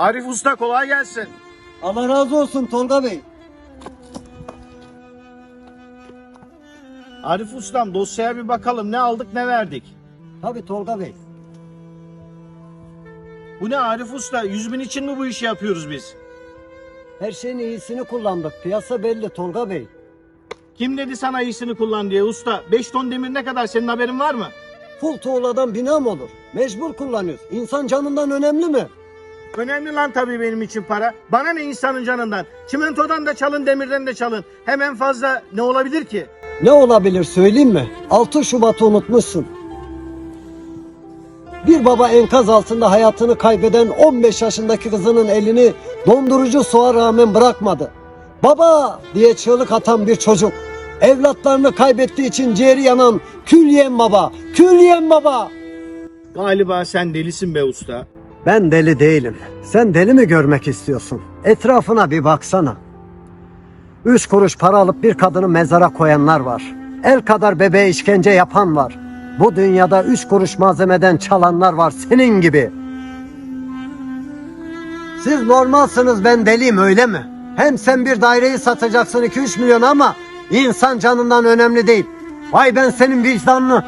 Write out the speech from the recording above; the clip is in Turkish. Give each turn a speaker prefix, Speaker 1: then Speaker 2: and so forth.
Speaker 1: Arif Usta kolay gelsin.
Speaker 2: Allah razı olsun Tolga Bey.
Speaker 1: Arif Ustam dosyaya bir bakalım ne aldık ne verdik.
Speaker 2: Tabii Tolga Bey.
Speaker 1: Bu ne Arif Usta 100 bin için mi bu işi yapıyoruz biz?
Speaker 2: Her şeyin iyisini kullandık. Piyasa belli Tolga Bey.
Speaker 1: Kim dedi sana iyisini kullan diye usta? 5 ton demir ne kadar senin haberin var mı?
Speaker 2: Full tuğladan bina mı olur? Mecbur kullanıyoruz. İnsan canından önemli mi?
Speaker 1: Önemli lan tabii benim için para. Bana ne insanın canından? Çimentodan da çalın demirden de çalın. Hemen fazla ne olabilir ki?
Speaker 2: Ne olabilir söyleyeyim mi? 6 Şubat'ı unutmuşsun. Bir baba enkaz altında hayatını kaybeden 15 yaşındaki kızının elini dondurucu soğuğa rağmen bırakmadı. Baba diye çığlık atan bir çocuk. Evlatlarını kaybettiği için ciğeri yanan kül yiyen baba, kül yiyen baba.
Speaker 1: Galiba sen delisin be usta.
Speaker 2: Ben deli değilim. Sen deli mi görmek istiyorsun? Etrafına bir baksana. Üç kuruş para alıp bir kadını mezara koyanlar var. El kadar bebeğe işkence yapan var. Bu dünyada üç kuruş malzemeden çalanlar var senin gibi. Siz normalsınız ben deliyim öyle mi? Hem sen bir daireyi satacaksın 2-3 milyon ama insan canından önemli değil. Vay ben senin vicdanını